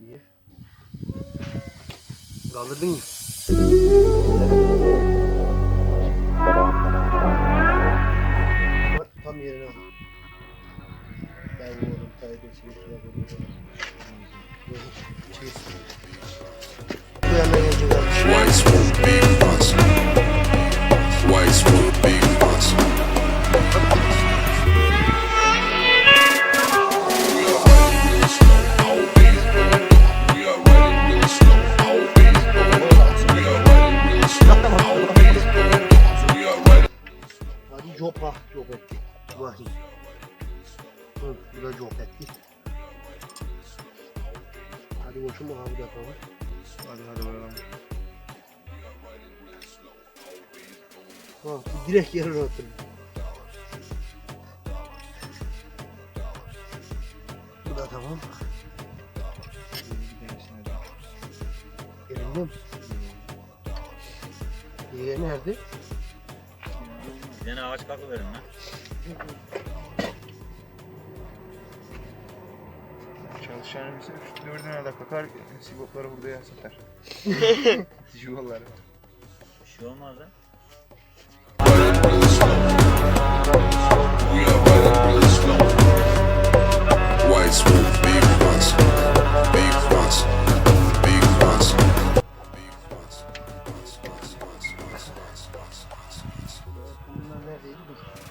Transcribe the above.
İyi. Kaldırdın mı? Tam yerine al. Ben. Bu yana gelecek abi. Whites won't be impossible. Hadi copa cop etti. Bakayım. Hı, bu da cop etti. Hadi koşun abi yapalım. Hadi hadi bakalım. Ha, direkt yerine oturdu. Bu da tamam. Elinde mi? Diğeri nerede? tane ağaç kakı verin lan. Çalışan bize 3-4 lira da kakar, sigopları burada ya satar. Bir şey olmaz lan. White smoke. değil mi?